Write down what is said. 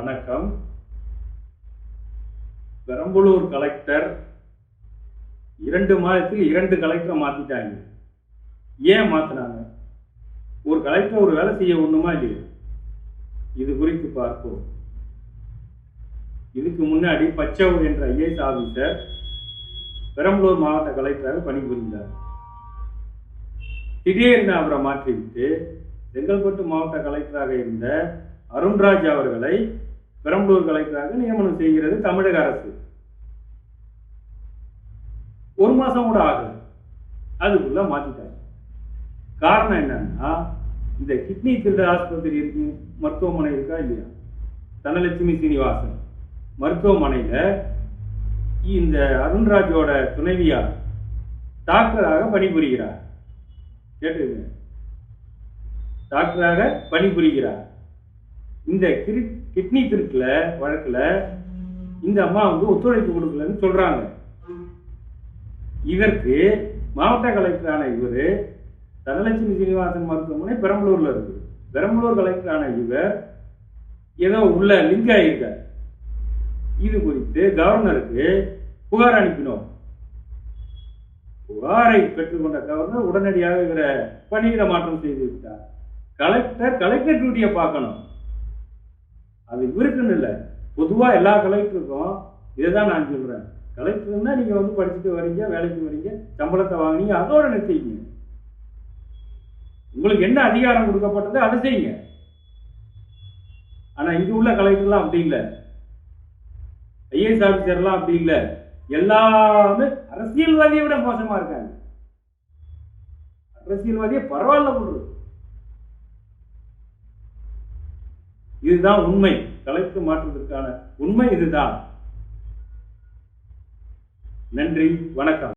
வணக்கம். பெரம்பலூர் கலெக்டர் இரண்டு மாதத்துக்கு இரண்டு கலெக்டரை மாற்றிட்டாங்க ஏன் மாற்றினாங்க ஒரு கலெக்டர் ஒரு வேலை செய்ய ஒண்ணுமா இல்லையா? இது குறித்து பார்ப்போம். இதுக்கு முன்னாடி பச்சவு என்ற ஐஏஎஸ் ஆஃபீஸர் பெரம்பலூர் மாவட்ட கலெக்டராக பணிபுரிந்தார். திடீரென அவரை மாற்றிவிட்டு செங்கல்பட்டு மாவட்ட கலெக்டராக இருந்த அருண்ராஜ் அவர்களை பெரம்பலூர் கலெக்டராக நியமனம் செய்கிறது தமிழக அரசு. ஒரு மாசம் கூட ஆகல. அதுக்குள்ள மாத்திட்டாங்க. காரணம் என்னன்னா இந்த கிட்னி திருட ஆஸ்பத்திரி இருக்கு மருத்துவமனை இருக்கா இல்லையா? தனலட்சுமி சீனிவாசன் மருத்துவமனையில இந்த அருண்ராஜோட துணைவியார் டாக்டராக பணிபுரிகிறார். கேட்டுங்க டாக்டராக பணிபுரிகிறார். இந்த கிரி- கிட்னி திருட்டுல வழக்குல இந்த அம்மா வந்து ஒத்துழைப்பு கொடுக்கலன்னு சொல்றாங்க. இதற்கு மாவட்ட கலெக்டரான இவர் தனலட்சுமி சீனிவாசன் மருத்துவமனை பெரம்பலூர்ல இருக்கு. பெரம்பலூர் கலெக்டரான இவர் ஏதோ உள்ள லிங்க் ஆகியிருக்கார் இது குறித்து கவர்னருக்கு புகார் அனுப்பினோம். புகாரை பெற்றுக்கொண்ட கவர்னர் உடனடியாக இவரை பணியிட மாற்றம் செய்து விட்டார். கலெக்டர் கலெக்டர் டியூட்டியை பார்க்கணும். அது இவருக்குன்னு இல்லை. பொதுவாக எல்லா கலெக்டருக்கும் இதை தான் நான் சொல்கிறேன் கலெக்டர்னா நீங்கள் வந்து படிச்சுட்டு வரீங்க வேலைக்கு வரீங்க சம்பளத்தை வாங்கினீங்க அதோட நிறுத்திங்க உங்களுக்கு என்ன அதிகாரம் கொடுக்கப்பட்டதோ அதை செய்யுங்க. ஆனால் இங்கே உள்ள கலெக்டர்லாம் அப்படி இல்லை. ஐஏஎஸ் ஆஃபீஸர்லாம் அப்படி இல்லை. எல்லாமே அரசியல்வாதியை விட மோசமாக இருக்காங்க. அரசியல்வாதியை பரவாயில்ல போடுறது இதுதான் உண்மை. தலைப்பு மாற்றுவதற்கான உண்மை இதுதான். நன்றி வணக்கம்.